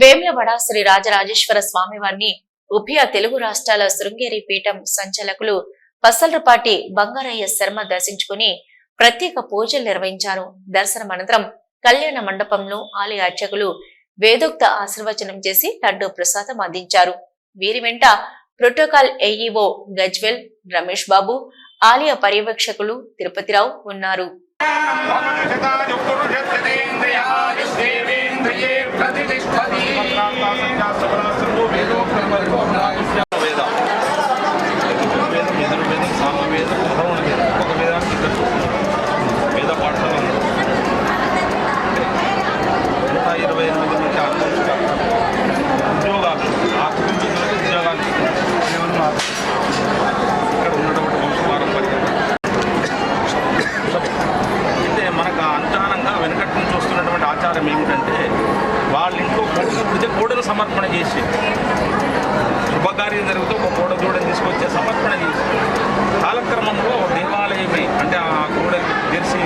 వేమ్యవడ శ్రీ రాజరాజేశ్వర స్వామి వారిని ఉభయ తెలుగు రాష్ట్రాల శృంగేరి పీఠం సంచాలకులు పసలరపాటి బంగారయ్య శర్మ దర్శించుకుని ప్రత్యేక పూజలు నిర్వహించారు. దర్శనం అనంతరం కళ్యాణ మండపంలో ఆలయ అర్చకులు వేదోక్త ఆశీర్వచనం చేసి లడ్డు ప్రసాదం అందించారు. వీరి వెంట ప్రోటోకాల్ ఏఈఓ గజ్వెల్ రమేష్ బాబు ఆలయ పర్యవేక్షకులు తిరుపతిరావు ఉన్నారు. వేద సమర్పణ చేసి శుభకార్యం జరుగుతూ ఒక గోడ దూడని తీసుకొచ్చి సమర్పణ చేసి కాలక్రమంలో దేవాలయమే అంటే ఆ గోడ తెరిచి